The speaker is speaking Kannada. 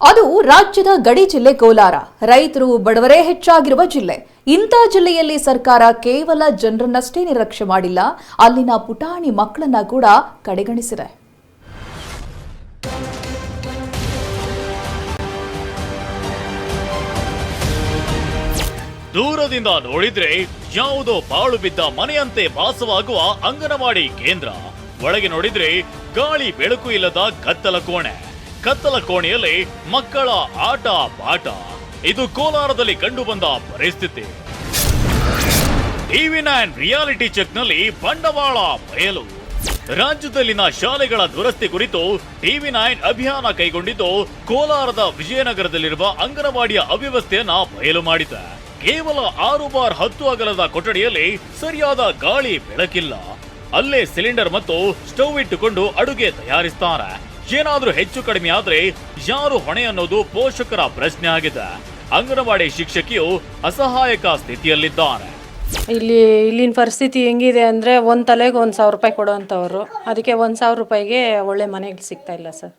ಅದು ರಾಜ್ಯದ ಗಡಿ ಜಿಲ್ಲೆ ಕೋಲಾರ. ರೈತರು ಬಡವರೇ ಹೆಚ್ಚಾಗಿರುವ ಜಿಲ್ಲೆ. ಇಂಥ ಜಿಲ್ಲೆಯಲ್ಲಿ ಸರ್ಕಾರ ಕೇವಲ ಜನರನ್ನಷ್ಟೇ ನಿರೀಕ್ಷೆ ಮಾಡಿಲ್ಲ, ಅಲ್ಲಿನ ಪುಟಾಣಿ ಮಕ್ಕಳನ್ನ ಕೂಡ ಕಡೆಗಣಿಸಿದೆ. ದೂರದಿಂದ ನೋಡಿದ್ರೆ ಯಾವುದೋ ಬಾಳು ಬಿದ್ದ ಮನೆಯಂತೆ ಭಾಸವಾಗುವ ಅಂಗನವಾಡಿ ಕೇಂದ್ರ. ಒಳಗೆ ನೋಡಿದ್ರೆ ಗಾಳಿ ಬೆಳಕು ಇಲ್ಲದ ಕತ್ತಲ ಕೋಣೆ. ಕತ್ತಲ ಕೋಣೆಯಲ್ಲಿ ಮಕ್ಕಳ ಆಟ ಪಾಠ. ಇದು ಕೋಲಾರದಲ್ಲಿ ಕಂಡುಬಂದ ಪರಿಸ್ಥಿತಿ. ಟಿವಿ ನೈನ್ ರಿಯಾಲಿಟಿ ಚೆಕ್ನಲ್ಲಿ ಬಂಡವಾಳ ಬಯಲು ರಾಜ್ಯದಲ್ಲಿನ ಶಾಲೆಗಳ ದುರಸ್ತಿ ಕುರಿತು ಟಿವಿ ನೈನ್ ಅಭಿಯಾನ ಕೈಗೊಂಡಿದ್ದು ಕೋಲಾರದ ವಿಜಯನಗರದಲ್ಲಿರುವ ಅಂಗನವಾಡಿಯ ಅವ್ಯವಸ್ಥೆಯನ್ನ ಬಯಲು ಮಾಡಿದೆ. ಕೇವಲ ಆರು ಬಾರ್ ಹತ್ತು ಅಗಲದ ಕೊಠಡಿಯಲ್ಲಿ ಸರಿಯಾದ ಗಾಳಿ ಬೆಳಕಿಲ್ಲ. ಅಲ್ಲೇ ಸಿಲಿಂಡರ್ ಮತ್ತು ಸ್ಟವ್ ಇಟ್ಟುಕೊಂಡು ಅಡುಗೆ ತಯಾರಿಸ್ತಾರೆ. ಏನಾದ್ರೂ ಹೆಚ್ಚು ಕಡಿಮೆ ಆದ್ರೆ ಯಾರು ಹೊಣೆ ಅನ್ನೋದು ಪೋಷಕರ ಪ್ರಶ್ನೆ ಆಗಿದೆ. ಅಂಗನವಾಡಿ ಶಿಕ್ಷಕಿಯು ಅಸಹಾಯಕ ಸ್ಥಿತಿಯಲ್ಲಿದ್ದಾರೆ. ಇಲ್ಲಿ, ಇಲ್ಲಿನ ಪರಿಸ್ಥಿತಿ ಹೆಂಗಿದೆ ಅಂದರೆ ಒಂದು ತಲೆಗೆ ಒಂದು ಸಾವಿರ ರೂಪಾಯಿ ಕೊಡೋವಂಥವ್ರು ಅದಕ್ಕೆ ಒಂದು ಸಾವಿರ ರೂಪಾಯಿಗೆ ಒಳ್ಳೆ ಮನೆಗೆ ಸಿಗ್ತಾ ಇಲ್ಲ ಸರ್.